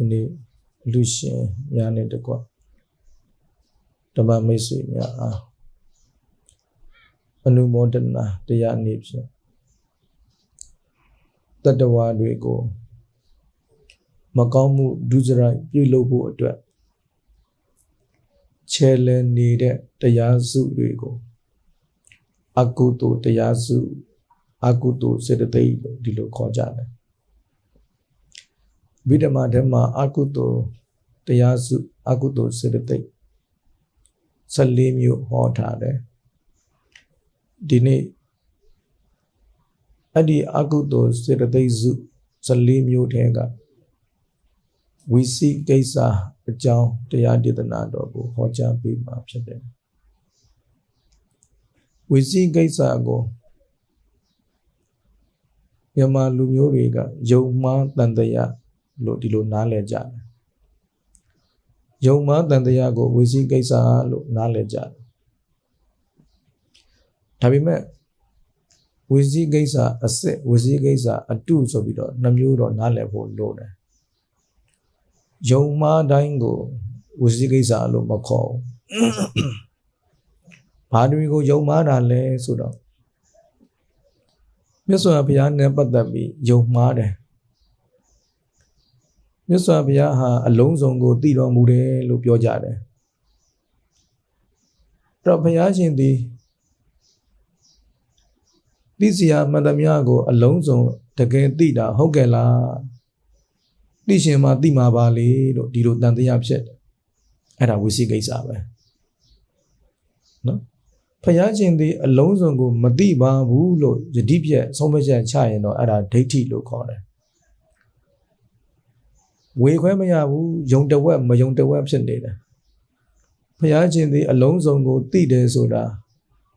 ဒီနေ့လူရှင်များနဲ့တကွဓမ္မမိတ်ဆွေများအားအနုမောဒနာတရားအနေဖြင့်တတ္တဝါတွေကိုမကောင်းမှုဒုစရိုက်ပြုလုပ်ဖို့အတွက်ချဲလည်နေတဲ့တရားစုတွေကိုအကုသိုလ်တရားစုအကုသိုလ်စေတသိက်လို့ဒီလိုခေါ်ကြတယ် ဗိဓမာဓမ္မအကုသိုလ်တရားစုအကုသိုလ်စေတသိက်14မျိုးဟောထားတယ်ဒီနေ့အဲ့ဒီအကုသိုလ်စေတသိက်စု14မျိုးထဲကဝီစီကိစ္စအကြောင်းတရားဒေသနာတော်ကိုဟောကြားပေးမှာဖြစ်တယ်ဝီစီကိစ္စကိုမြန်မာလူမျိုးတွေကယုံမှားတန်တရား လို့ဒီလိုနားလည်ကြတယ်ယုံမှားတန်တရားကိုဝီစီကိစ္စလို့နားလည်ကြတယ်ဒါပေမဲ့ဝီစီကိစ္စအစစ်ဝီစီကိစ္စအတုဆိုပြီးတော့နှမျိုးတော့နားလည်ဖို့လိုတယ်ယုံမှားတိုင်းကိုဝစီကိစ္စလို့မခေါ်ဘူး။ဘာတွေကိုယုံမှားတာလဲဆိုတော့မြတ်စွာဘုရားနဲ့ပတ်သက်ပြီးယုံမှားတယ်။ မြတ်စွာဘုရားဟာအလုံးစုံကိုတည်တော်မူတယ်လို့ပြောကြတယ်။အဲ့တော့ဘုရားရှင်သည်သိစရာမှန်သမျှကို အလုံးစုံတကယ်သိတာဟုတ်ကဲ့လား။သိရှင်မှသိမှာပါလေလို့ဒီလိုတန်တရားဖြစ်တယ်အဲ့ဒါဝိသိကိစ္စပဲနော်ဖယားရှင်ဒီအလုံးစုံကိုမသိပါဘူးလို့ယတိပြက်ဆုံးဖြတ်ချက်ချရင်တော့အဲ့ဒါဒိဋ္ဌိလို့ခေါ်တယ် ဝေခွဲမရဘူးယုံတဝက်မယုံတဝက်ဖြစ်နေတယ်ဖယားရှင်ဒီအလုံးစုံကိုသိတယ်ဆိုတာ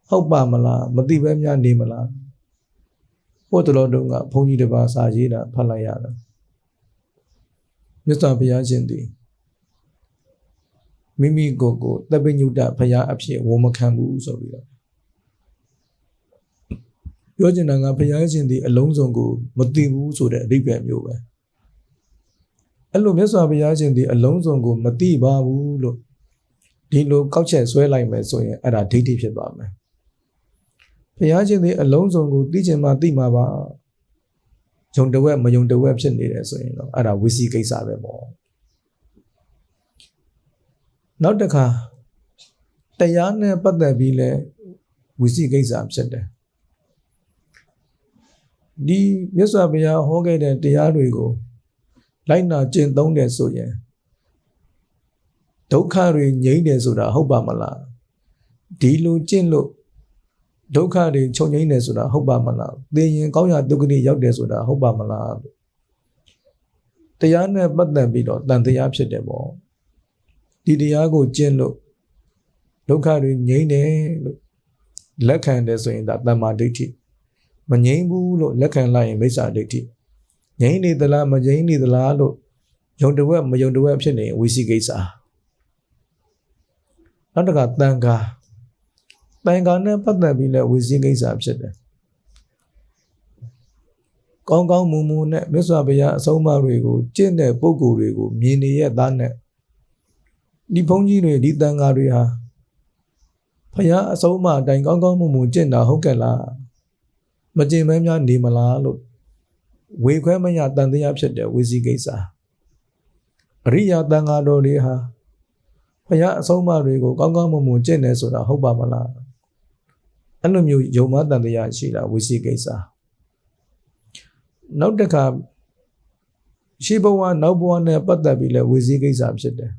ဟုတ်ပါမလားမသိပဲများနေမလားဟိုတတော်တုန်းကဘုန်းကြီးတစ်ပါးစာရေးတာဖတ်လိုက်ရတာမြတ်စွာဘုရားရှင်သည်မိမိကိုယ်ကိုတပ္ပညုတဘုရားအဖြစ်ဝန်မခံဘူးဆိုပြီးတော့ပြောချင်တာကဘုရားရှင်ဒီအလုံးစုံကိုမသိဘူးဆိုတဲ့အဓိပ္ပာယ်မျိုးပဲ အဲ့လိုမြတ်စွာဘုရားရှင်ဒီအလုံးစုံကိုမသိပါဘူးလို့ဒီလိုကောက်ချက်ဆွဲလိုက်မယ်ဆိုရင်အဲ့ဒါဒိဋ္ဌိဖြစ်သွားမယ်ဘုရားရှင်ဒီအလုံးစုံကိုသိချင်မှသိမှာပါယုံတဝက်မယုံတဝက်ဖြစ်နေတယ်ဆိုရင်တော့အဲ့ဒါဝိစီကိစ္စပဲပေါ့နောက်တစ်ခါတရားနဲ့ပတ်သက်ပြီးလဲဝိစီကိစ္စဖြစ်တယ်ဒီမြတ်စွာဘုရားဟောခဲ့တဲ့တရားတွေကို လိုက်နာကျင့်သုံးတယ်ဆိုရင်ဒုက္ခတွေငြိမ့်တယ်ဆိုတာဟုတ်ပါမလားဒီလိုကျင့်လို့ဒုက္ခတွေချုပ်ငြိမ့်တယ်ဆိုတာဟုတ်ပါမလားသိရင်ကောင်းရာဒုက္ခတွေရောက်တယ်ဆိုတာဟုတ်ပါမလားတရားနဲ့ပတ်သက်ပြီးတော့တန်တရားဖြစ်တယ်ပေါ့ဒီတရားကိုကျင့်လို့ဒုက္ခတွေငြိမ့်တယ်လို့လက်ခံတယ်ဆိုရင်ဒါတမ္မာဒိဋ္ဌိမငြိမ့်ဘူးလို့လက်ခံလိုက်ရင်မိစ္ဆာဒိဋ္ဌိ ငြိမ့်နေသလားမငြိမ့်နေသလားလို့ယုံတဝက်မယုံတဝက်ဖြစ်နေဝိသိကိစ္စနောက်တစ်ခါတန်ခါတန်ခါနဲ့ပတ်သက်ပြီးလဲဝိသိကိစ္စဖြစ်တယ်ကောင်းကောင်းမွန်မွန်နဲ့မြတ်စွာဘုရားအဆုံးအမတွေကိုကျင့်တဲ့ပုဂ္ဂိုလ်တွေကိုမြင်နေရသားနဲ့ဒီဘုန်းကြီးတွေဒီတန်ဃာတွေဟာဖယားအဆုံးအမအတိုင်းကောင်းကောင်းမွန်မွန်ကျင့်တာဟုတ်ကဲ့လားမကျင့်မဲများနေမလားလို့ ဝေခွဲမရတန်တရားဖြစ်တဲ့ဝေစီကိစ္စအရိယာတန်ဃာတော်တွေဟာဖယားအဆုံးအမတွေကိုကောင်းကောင်းမွန်မွန်ကျင့်တယ်ဆိုတာဟုတ်ပါမလားအဲ့လိုမျိုးယုံမတန်တရားရှိတာဝေစီကိစ္စနောက်တစ်ခါရှိဘဝနောက်ဘဝနဲ့ပတ်သက်ပြီးလဲဝေစီကိစ္စဖြစ်တယ်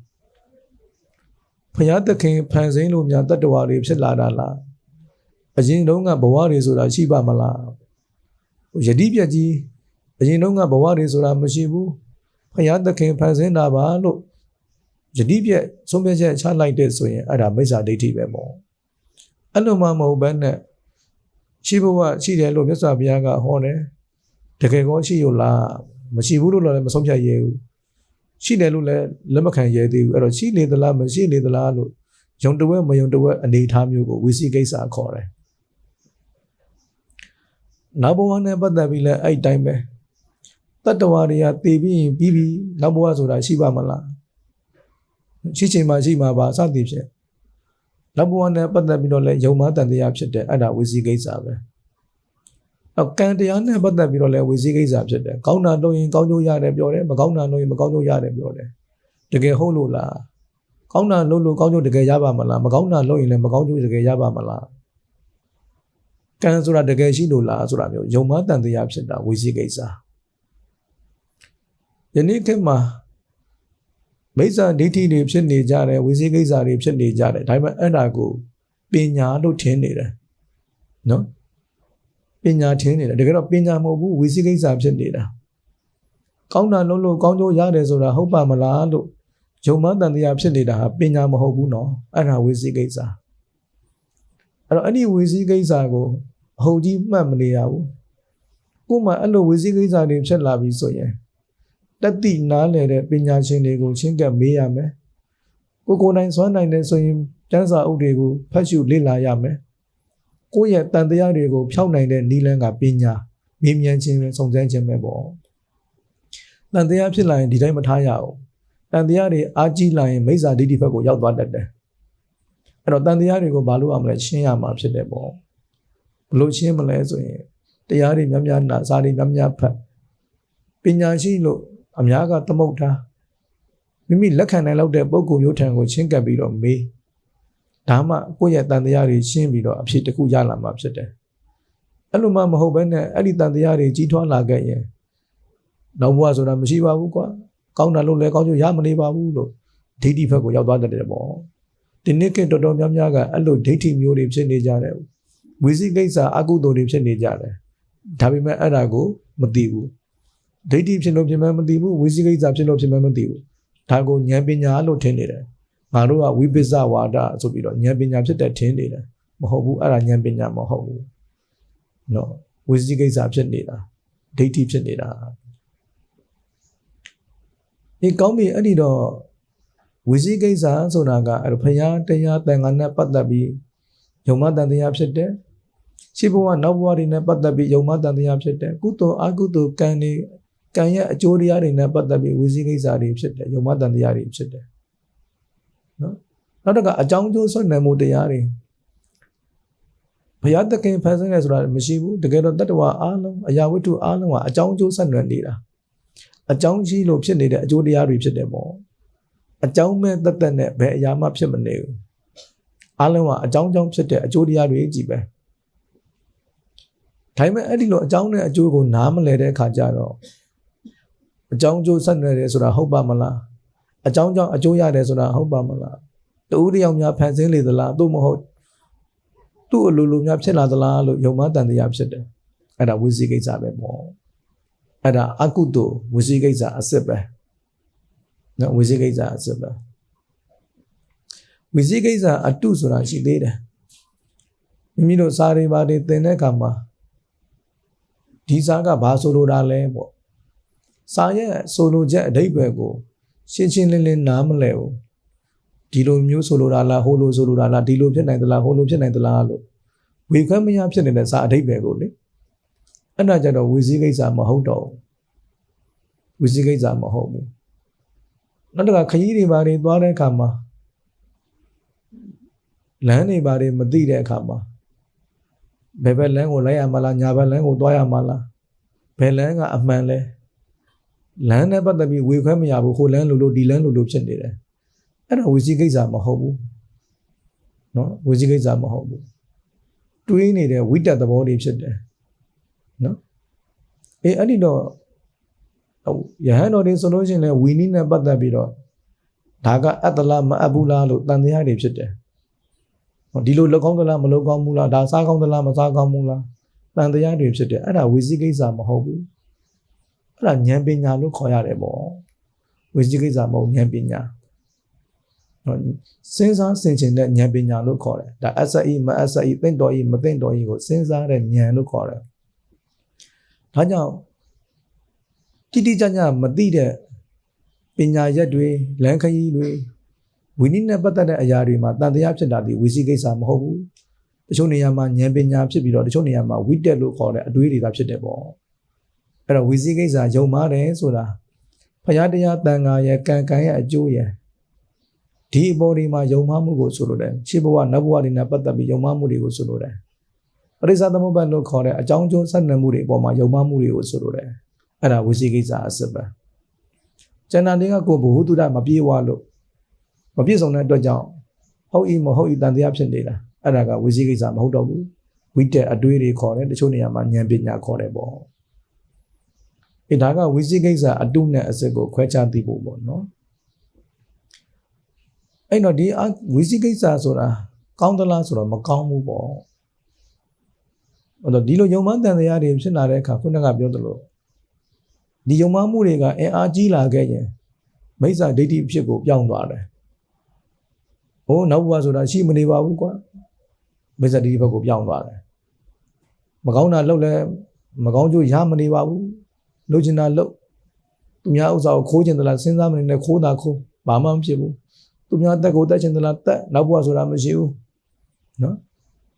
ဖယားသခင်ဖန်ဆင်းလို့များတတ္တဝါတွေဖြစ်လာတာလားအရင်တုန်းကဘဝတွေဆိုတာရှိပါမလားယတိပြက်ကြီး အရင်တုန်းကဘဝတွေဆိုတာမရှိဘူးဖယားသခင်ဖန်ဆင်းတာပါလို့ယတိပြက်ဆုံးဖြတ်ချက်ချလိုက်တဲ့ဆိုရင်အဲ့ဒါမိစ္ဆာဒိဋ္ဌိပဲပေါ့အဲ့လိုမှမဟုတ်ဘဲနဲ့ရှိဘဝရှိတယ်လို့မြတ်စွာဘုရားကဟောတယ်တကယ်ကောရှိရလားမရှိဘူးလို့လည်းမဆုံးဖြတ်ရဘူးရှိတယ်လို့လည်းလက်မခံရဲသေးဘူးအဲ့တော့ရှိနေသလားမရှိနေသလားလို့ယုံတဝက်မယုံတဝက်အနေထားမျိုးကိုဝိစီကိစ္စခေါ်တယ်နောက်ဘဝနဲ့ပတ်သက်ပြီးလည်းအဲ့တိုင်းပဲ တတ္တဝါတွေကတည်ပြီးရင်ပြီးပြီနောက်ဘဝဆိုတာရှိပါမလားရှိချိန်မှာရှိမှာပါစသည်ဖြင့်နောက်ဘဝနဲ့ပတ်သက်ပြီးတော့လဲယုံမတန်တရားဖြစ်တယ်အဲ့ဒါဝိစီကိစ္စပဲနောက်ကံတရားနဲ့ပတ်သက်ပြီးတော့လဲဝိစီကိစ္စဖြစ်တယ်ကောင်းတာလုပ်ရင်ကောင်းကျိုးရတယ်ပြောတယ်မကောင်းတာလုပ်ရင်မကောင်းကျိုးရတယ်ပြောတယ်တကယ်ဟုတ်လို့လားကောင်းတာလုပ်လို့ကောင်းကျိုးတကယ်ရပါမလားမကောင်းတာလုပ်ရင်လည်းမကောင်းကျိုးတကယ်ရပါမလားကံဆိုတာတကယ်ရှိလို့လားဆိုတာမျိုးယုံမတန်တရားဖြစ်တာဝိစီကိစ္စ ယနေ့ခေတ်မှာမိစ္ဆာဒိဋ္ဌိတွေဖြစ်နေကြတယ်ဝိသိကိစ္စတွေဖြစ်နေကြတယ်ဒါပေမဲ့အဲ့ဒါကိုပညာလို့ထင်နေတယ်နော်ပညာထင်နေတယ်တကယ်တော့ပညာမဟုတ်ဘူးဝိသိကိစ္စဖြစ်နေတာကောင်းတာလုံးလို့ကောင်းကျိုးရတယ်ဆိုတာဟုတ်ပါမလားလို့ယုံမတန်တရားဖြစ်နေတာဟာပညာမဟုတ်ဘူးနော်အဲ့ဒါဝိသိကိစ္စအဲ့တော့အဲ့ဒီဝိသိကိစ္စကိုအဟုတ်ကြီးမှတ်မနေရဘူးကို့မှာအဲ့လိုဝိသိကိစ္စတွေဖြစ်လာပြီဆိုရင် တတိနားလည်တဲ့ပညာရှင်တွေကိုချင်းကပ်မေးရမယ်ကိုကိုယ်တိုင်စွမ်းနိုင်တဲ့ဆိုရင်ကျမ်းစာအုပ်တွေကိုဖတ်ရှုလေ့လာရမယ်ကိုယ့်ရဲ့တန်တရားတွေကိုဖြောက်နိုင်တဲ့နီလန်းကပညာမြင်မြန်ခြင်းပဲစုံစမ်းခြင်းပဲပေါ့တန်တရားဖြစ်လာရင်ဒီတိုင်းမထားရအောင်တန်တရားတွေအားကြီးလာရင်မိစ္ဆာဒိဋ္ဌိဘက်ကိုရောက်သွားတတ်တယ်အဲ့တော့တန်တရားတွေကိုဘာလို့အောင်မလဲရှင်းရမှာဖြစ်တယ်ပေါ့ဘလို့ရှင်းမလဲဆိုရင်တရားတွေများများနာစာတွေများများဖတ်ပညာရှိလို့ အများကသမုတ်ထားမိမိလက်ခံနိုင်လောက်တဲ့ပုံကုမျိုးထံကိုချင်းကပ်ပြီးတော့မေးဒါမှကိုယ့်ရဲ့တန်တရားတွေရှင်းပြီးတော့အဖြစ်တစ်ခုရလာမှာဖြစ်တယ်အဲ့လိုမှမဟုတ်ဘဲနဲ့အဲ့ဒီတန်တရားတွေကြီးထွားလာခဲ့ရင်နောက်ဘဝဆိုတာမရှိပါဘူးကွာကောင်းတာလို့လည်းကောင်းကျိုးရမနေပါဘူးလို့ဒိဋ္ဌိဘက်ကိုရောက်သွားတတ်တယ်ပေါ့ဒီနေ့ကတော်တော်များများကအဲ့လိုဒိဋ္ဌိမျိုးတွေဖြစ်နေကြတယ်ဝိသိကိစ္စအကုသိုလ်တွေဖြစ်နေကြတယ်ဒါပေမဲ့အဲ့ဒါကိုမသိဘူး ဒိဋ္ဌိဖြစ်လို့ဖြစ်မှန်းမသိဘူးဝိသိကိစ္စဖြစ်လို့ဖြစ်မှန်းမသိဘူးဒါကိုဉာဏ်ပညာလို့ထင်နေတယ်ငါတို့ကဝိပဿဝါဒဆိုပြီးတော့ဉာဏ်ပညာဖြစ်တဲ့ထင်နေတယ်မဟုတ်ဘူးအဲ့ဒါဉာဏ်ပညာမဟုတ်ဘူးနော်ဝိသိကိစ္စဖြစ်နေတာဒိဋ္ဌိဖြစ်နေတာဒီကောင်းပြီအဲ့ဒီတော့ဝိသိကိစ္စဆိုတာကအဲ့တော့ဘုရားတရားတန်ခါနဲ့ပတ်သက်ပြီးယုံမတန်တရားဖြစ်တယ်ရှိဘဝနောက်ဘဝတွေနဲ့ပတ်သက်ပြီးယုံမတန်တရားဖြစ်တယ်ကုသိုလ်အကုသိုလ်ကံတွေ ကံရဲ့အကျိုးတရားတွေနဲ့ပတ်သက်ပြီးဝိသိကိစ္စတွေဖြစ်တယ်ယုံမတန်တရားတွေဖြစ်တယ်နော်နောက်တစ်ခါအကြောင်းကျိုးဆွနယ်မှုတရားတွေဘုရားသခင်ဖန်ဆင်းတယ်ဆိုတာမရှိဘူးတကယ်တော့တတ္တဝါအားလုံးအရာဝတ္ထုအားလုံးကအကြောင်းကျိုးဆက်နွယ်နေတာအကြောင်းရှိလို့ဖြစ်နေတဲ့အကျိုးတရားတွေဖြစ်တယ်ပေါ့အကြောင်းမဲ့တသက်နဲ့ဘယ်အရာမှဖြစ်မနေဘူးအားလုံးကအကြောင်းကြောင့်ဖြစ်တဲ့အကျိုးတရားတွေကြီးပဲဒါပေမဲ့အဲ့ဒီလိုအကြောင်းနဲ့အကျိုးကိုနားမလဲတဲ့အခါကျတော့ အကြောင်းကျိုးဆက်နွယ်တယ်ဆိုတာဟုတ်ပါမလားအကြောင်းကြောင့်အကျိုးရတယ်ဆိုတာဟုတ်ပါမလားတူတယောက်များဖန်ဆင်းလေသလားသို့မဟုတ်သူ့အလိုလိုများဖြစ်လာသလားလို့ယုံမတန်တရားဖြစ်တယ်အဲ့ဒါဝိသိကိစ္စပဲပေါ့အဲ့ဒါအကုသိုလ်ဝိသိကိစ္စအစစ်ပဲနော်ဝိသိကိစ္စအစစ်ပဲဝိသိကိစ္စအတုဆိုတာရှိသေးတယ်မိမိတို့စာတွေပါတွေသင်တဲ့အခါမှာဒီစာကဘာဆိုလိုတာလဲပေါ့ စာရဲ့ဆိုလိုချက်အဓိပ္ပာယ်ကိုရှင်းရှင်းလင်းလင်းနားမလဲဘူးဒီလိုမျိုးဆိုလိုတာလားဟိုလိုဆိုလိုတာလားဒီလိုဖြစ်နိုင်သလားဟိုလိုဖြစ်နိုင်သလားလို့ဝေခွင့်မရဖြစ်နေတဲ့စာအဓိပ္ပာယ်ကိုလေအဲ့ဒါကြတော့ဝီစည်းကိစ္စမဟုတ်တော့ဝီစည်းကိစ္စမဟုတ်ဘူးနောက်တစ်ခါခရီးတွေဘာတွေသွားတဲ့အခါမှာလမ်းတွေဘာတွေမသိတဲ့အခါမှာဘယ်ဘက်လမ်းကိုလိုက်ရမလားညာဘက်လမ်းကိုသွားရမလားဘယ်လမ်းကအမှန်လဲ လမ်းနဲ့ပတ်သက်ပြီးဝေခွဲမရဘူးဟိုလမ်းလိုလိုဒီလမ်းလိုလိုဖြစ်နေတယ်အဲ့ဒါဝစီကိစ္စမဟုတ်ဘူးနော်ဝစီကိစ္စမဟုတ်ဘူးတွေးနေတဲ့ဝိတက်သဘောတွေဖြစ်တယ်နော်အေးအဲ့ဒီတော့ယဟန်တော်တွေဆိုလို့ရှိရင်လည်းဝီနီနဲ့ပတ်သက်ပြီးတော့ဒါကအတ္တလားမအပ်ဘူးလားလို့တန်တရားတွေဖြစ်တယ်ဒီလိုလောက်ကောင်းသလားမလောက်ကောင်းဘူးလားဒါစားကောင်းသလားမစားကောင်းဘူးလားတန်တရားတွေဖြစ်တယ်အဲ့ဒါဝီစီကိစ္စမဟုတ်ဘူး အဲ့ဒါဉာဏ်ပညာလို့ခေါ်ရတယ်ပေါ့ဝိသိကိစ္စမဟုတ်ဉာဏ်ပညာနော်စဉ်းစားဆင်ခြင်တဲ့ဉာဏ်ပညာလို့ခေါ်တယ်ဒါအစအီမအစအီသိမ့်တော်ဤမသိမ့်တော်ဤကိုစဉ်းစားတဲ့ဉာဏ်လို့ခေါ်တယ်ဒါကြောင့်တိတိကျကျမသိတဲ့ပညာရက်တွေလမ်းခရီးတွေဝိနည်းနဲ့ပတ်သက်တဲ့အရာတွေမှာတန်တရားဖြစ်တာဒီဝီစီကိစ္စမဟုတ်ဘူးတချို့နေရာမှာဉာဏ်ပညာဖြစ်ပြီးတော့တချို့နေရာမှာဝိတက်လို့ခေါ်တဲ့အတွေးတွေကဖြစ်တယ်ပေါ့ အဲ့တော့ဝီစီကိစ္စယုံမာတယ်ဆိုတာဖရာတရားတန်ခါရဲ့ကံကံရဲ့အကျိုးရဲ့ဒီအပေါ်ဒီမှာယုံမှားမှုကိုဆိုလိုတယ်ရှေးဘဝနတ်ဘဝတွေနဲ့ပတ်သက်ပြီးယုံမှားမှုတွေကိုဆိုလိုတယ်ပရိစ္ဆသမုပ္ပါဒ်လို့ခေါ်တဲ့အကြောင်းကျိုးဆက်နွယ်မှုတွေအပေါ်မှာယုံမှားမှုတွေကိုဆိုလိုတယ်အဲ့ဒါဝီစီကိစ္စအစစ်ပဲကျန်တာတွေကကိုယ်ဘ ഹു တုဒမပြေဝလို့မပြည့်စုံတဲ့အတွက်ကြောင့်ဟုတ်ဤမဟုတ်ဤတန်တရားဖြစ်နေတာအဲ့ဒါကဝီစီကိစ္စမဟုတ်တော့ဘူးဝိတက်အတွေးတွေခေါ်တယ်တချို့နေရာမှာဉာဏ်ပညာခေါ်တယ်ပေါ့ အဲဒါကဝီစီကိစ္စအတုနဲ့အစစ်ကိုခွဲခြားသိဖို့ပေါ့နော်အဲ့တော့ဒီဝီစီကိစ္စဆိုတာကောင်းသလားဆိုတော့မကောင်းဘူးပေါ့အဲ့တော့ဒီလိုယုံမှန်းတန်တရားတွေဖြစ်လာတဲ့အခါခုနကပြောသလိုဒီယုံမှန်းမှုတွေကအင်အားကြီးလာခဲ့ရင်မိစ္ဆာဒိဋ္ဌိဖြစ်ကိုပြောင်းသွားတယ်ဟိုနောက်ဘဝဆိုတာရှိမနေပါဘူးကွာမိစ္ဆာဒိဋ္ဌိဘက်ကိုပြောင်းသွားတယ်မကောင်းတာလုပ်လဲမကောင်းကျိုးရမနေပါဘူး လုပ်ချင်တာလုပ်သူများဥစ္စာကိုခိုးချင်သလားစဉ်းစားမနေနဲ့ခိုးတာခိုးဘာမှမဖြစ်ဘူးသူများတက်ကိုတက်ချင်သလားတက်နောက်ဘဝဆိုတာမရှိဘူးနော်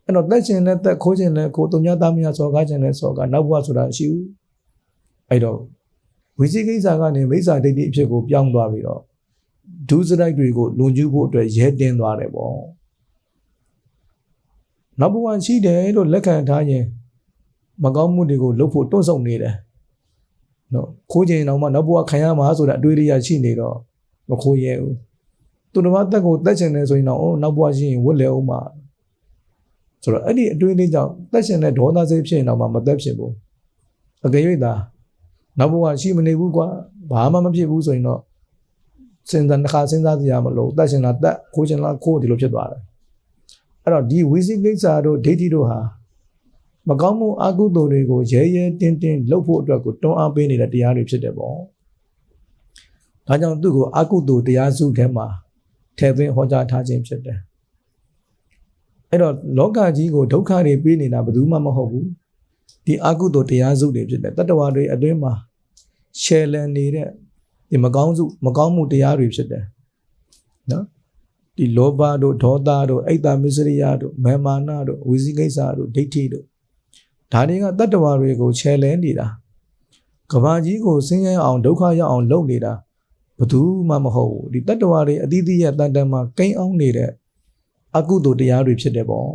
အဲ့တော့တက်ချင်တဲ့တက်ခိုးချင်တဲ့ခိုးသူများသားမယားစော်ကားချင်တဲ့စော်ကားနောက်ဘဝဆိုတာရှိဘူးအဲ့တော့ဝိသိကိစ္စကနေမိစ္ဆာဒိဋ္ဌိအဖြစ်ကိုပြောင်းသွားပြီးတော့ဒုစရိုက်တွေကိုလွန်ကျူးဖို့အတွက်ရဲတင်းသွားတယ်ပေါ့နောက်ဘဝရှိတယ်လို့လက်ခံထားရင်မကောင်းမှုတွေကိုလုပ်ဖို့တွန့်ဆုတ်နေတယ် နော်ခိုးခြင်းတော့မှနောက်ဘဝခံရမှာဆိုတဲ့အတွေးလေးရရှိနေတော့မခိုးရဲဘူးသူတို့မတက်ကိုတက်ချင်တယ်ဆိုရင်တော့အော်နောက်ဘဝရှိရင်ဝတ်လဲအောင်မှာဆိုတော့အဲ့ဒီအတွေးလေးကြောင့်တက်ချင်တဲ့ဒေါသစိတ်ဖြစ်ရင်တော့မှမတက်ဖြစ်ဘူးအကယ်၍သာနောက်ဘဝရှိမနေဘူးကွာဘာမှမဖြစ်ဘူးဆိုရင်တော့စဉ်းစားတစ်ခါစဉ်းစားစရာမလိုတက်ချင်တာတက်ခိုးချင်လားခိုးဒီလိုဖြစ်သွားတယ်အဲ့တော့ဒီဝိသိကိစ္စတို့ဒိဋ္ဌိတို့ဟာ မကောင်းမှုအကုသိုလ်တွေကိုရဲရဲတင်းတင်းလုပ်ဖို့အတွက်ကိုတွန်းအားပေးနေတဲ့တရားတွေဖြစ်တယ်ပေါ့ဒါကြောင့်သူ့ကိုအကုသိုလ်တရားစုထဲမှာထည့်သွင်းဟောကြားထားခြင်းဖြစ်တယ်အဲ့တော့လောကကြီးကိုဒုက္ခတွေပေးနေတာဘယ်သူမှမဟုတ်ဘူးဒီအကုသိုလ်တရားစုတွေဖြစ်တယ်တတ္တဝါတွေအတွင်းမှာရှယ်လန်နေတဲ့ဒီမကောင်းစုမကောင်းမှုတရားတွေဖြစ်တယ်နော်ဒီလောဘတို့ဒေါသတို့အိတ်တမစ္စရိယတို့မေမာနတို့ဝိသိကိစ္စတို့ဒိဋ္ဌိတို့ ဒါတွေကတတ္တဝါတွေကိုချဲလဲနေတာကဘာကြီးကိုဆင်းရဲအောင်ဒုက္ခရောက်အောင်လုပ်နေတာဘယ်သူမှမဟုတ်ဘူးဒီတတ္တဝါတွေအတိအသီးရဲ့တန်တန်မှာကိန်းအောင်နေတဲ့အကုသိုလ်တရားတွေဖြစ်တယ်ပေါ့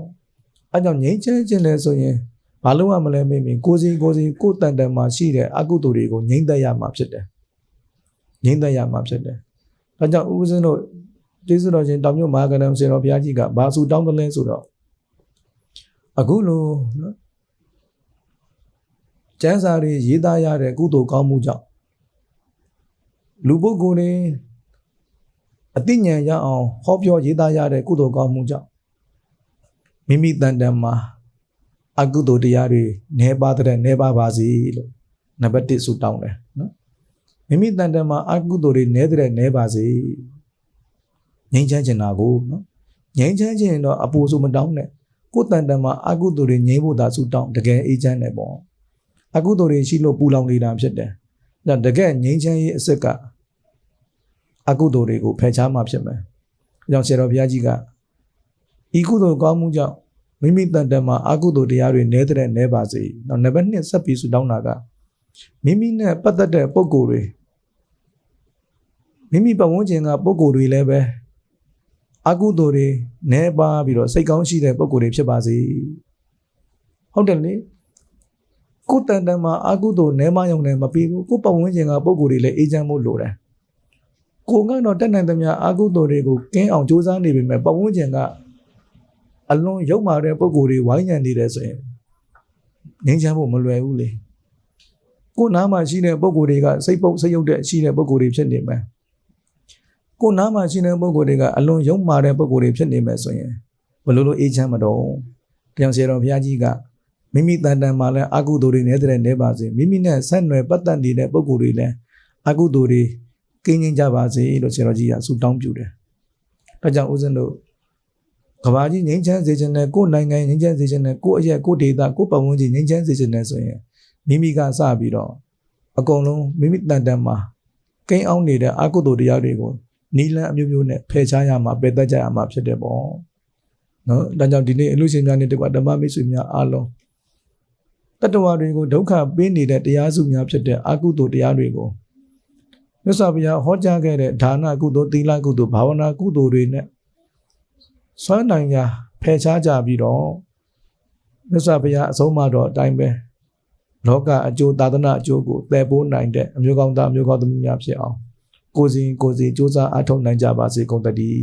အဲကြောင့်ငြိမ်းချမ်းခြင်းလဲဆိုရင်ဘာလို့ရမလဲမေးမေးကိုစီကိုစီကိုတန်တန်မှာရှိတဲ့အကုသိုလ်တွေကိုငြိမ့်သက်ရမှာဖြစ်တယ်ငြိမ့်သက်ရမှာဖြစ်တယ်ဒါကြောင့်ဦးဇင်းတို့ကျေးဇူးတော်ရှင်တောင်မြို့မဟာကဏ္ဍဆေတော်ဘုရားကြီးကဘာစုတောင်းတယ်လဲဆိုတော့အခုလိုနော် ကျမ်းစာတွေရေးသားရတဲ့ကုသိုလ်ကောင်းမှုကြောင့်လူပုဂ္ဂိုလ်တွေအသိဉာဏ်ရအောင်ဟောပြောရေးသားရတဲ့ကုသိုလ်ကောင်းမှုကြောင့်မိမိတန်တန်မှာအကုသိုလ်တရားတွေနှဲပါတဲ့နှဲပါပါစေလို့နံပါတ်1ဆုတောင်းတယ်နော်မိမိတန်တန်မှာအကုသိုလ်တွေနှဲတဲ့နှဲပါစေငြိမ်းချမ်းချင်တာကိုနော်ငြိမ်းချမ်းချင်တော့အပူဆိုမတောင်းနဲ့ကိုယ်တန်တန်မှာအကုသိုလ်တွေငြိမ်းဖို့သာဆုတောင်းတကယ်အေးချမ်းတယ်ပေါ့ အကုသိုလ်တွေရှိလို့ပူလောင်နေတာဖြစ်တယ်။ဒါတကယ်ငြိမ်းချမ်းရေးအစစ်ကအကုသိုလ်တွေကိုဖယ်ရှားမှဖြစ်မယ်။အကြောင်းဆရာတော်ဘုရားကြီးကဤကုသိုလ်ကောင်းမှုကြောင့်မိမိတန်တမှာအကုသိုလ်တရားတွေနည်းတဲ့နည်းပါစေ။နောက်နံပါတ်2ဆက်ပြီးဆုတောင်းတာကမိမိနဲ့ပတ်သက်တဲ့ပုံကိုယ်တွေမိမိပတ်ဝန်းကျင်ကပုံကိုယ်တွေလည်းပဲအကုသိုလ်တွေနည်းပါပြီးတော့စိတ်ကောင်းရှိတဲ့ပုံကိုယ်တွေဖြစ်ပါစေ။ဟုတ်တယ်လေ။ ကိုယ်တန်တန်မှာအာကုသို့နဲမယုံနဲ့မပြီးဘူးကိုယ်ပတ်ဝန်းကျင်ကပုံကိုယ်တွေလည်းအေးချမ်းမှုလိုတယ်ကိုကတော့တက်နိုင်သမျှအာကုသို့တွေကိုကင်းအောင်စူးစမ်းနေပေမဲ့ပတ်ဝန်းကျင်ကအလွန်ရုပ်မာတဲ့ပုံကိုယ်တွေဝိုင်းညံနေတယ်ဆိုရင်ငြိမ်းချမ်းဖို့မလွယ်ဘူးလေကိုနားမှာရှိတဲ့ပုံကိုယ်တွေကစိတ်ပုတ်စိတ်ရုပ်တဲ့ရှိတဲ့ပုံကိုယ်တွေဖြစ်နေမယ်ကိုနားမှာရှိတဲ့ပုံကိုယ်တွေကအလွန်ရုပ်မာတဲ့ပုံကိုယ်တွေဖြစ်နေမယ်ဆိုရင်ဘယ်လိုလိုအေးချမ်းမတော့တရားဆရာတော်ဘုရားကြီးက မိမိတန်တန်မှာလည်းအကုသိုလ်တွေနေတဲ့နေပါစေမိမိနဲ့ဆက်နွယ်ပတ်သက်နေတဲ့ပုံကိုယ်တွေလည်းအကုသိုလ်တွေကင်းကျင်းကြပါစေလို့ဆရာတော်ကြီးကဆုတောင်းပြုတယ်။ဒါကြောင့်ဦးဇင်းတို့ကဘာကြီးငြိမ်းချမ်းစေခြင်းနဲ့ကိုယ်နိုင်ငံငြိမ်းချမ်းစေခြင်းနဲ့ကိုယ်အရက်ကိုယ်ဒေသကိုယ်ပတ်ဝန်းကျင်ငြိမ်းချမ်းစေခြင်းနဲ့ဆိုရင်မိမိကစပြီးတော့အကုန်လုံးမိမိတန်တန်မှာကိန်းအောင်နေတဲ့အကုသိုလ်တရားတွေကိုနီလန်းအမျိုးမျိုးနဲ့ဖယ်ရှားရမှာပယ်တတ်ကြရမှာဖြစ်တယ်ပေါ့။နော်ဒါကြောင့်ဒီနေ့အလို့ရှင်များနဲ့တကွဓမ္မမိတ်ဆွေများအားလုံး တတ္တဝါတွေကိုဒုက္ခပေးနေတဲ့တရားစုများဖြစ်တဲ့အကုသိုလ်တရားတွေကိုမြတ်စွာဘုရားဟောကြားခဲ့တဲ့ဒါနကုသိုလ်သီလကုသိုလ်ဘာဝနာကုသိုလ်တွေနဲ့စွမ်းနိုင်ရာဖယ်ရှားကြပြီးတော့မြတ်စွာဘုရားအဆုံးအမတော်အတိုင်းပဲလောကအကျိုးသာသနာအကျိုးကိုတည်ပိုးနိုင်တဲ့အမျိုးကောင်းသားအမျိုးကောင်းသမီးများဖြစ်အောင်ကိုယ်စီကိုယ်စီစ조사အားထုတ်နိုင်ကြပါစေကုန်သတည်း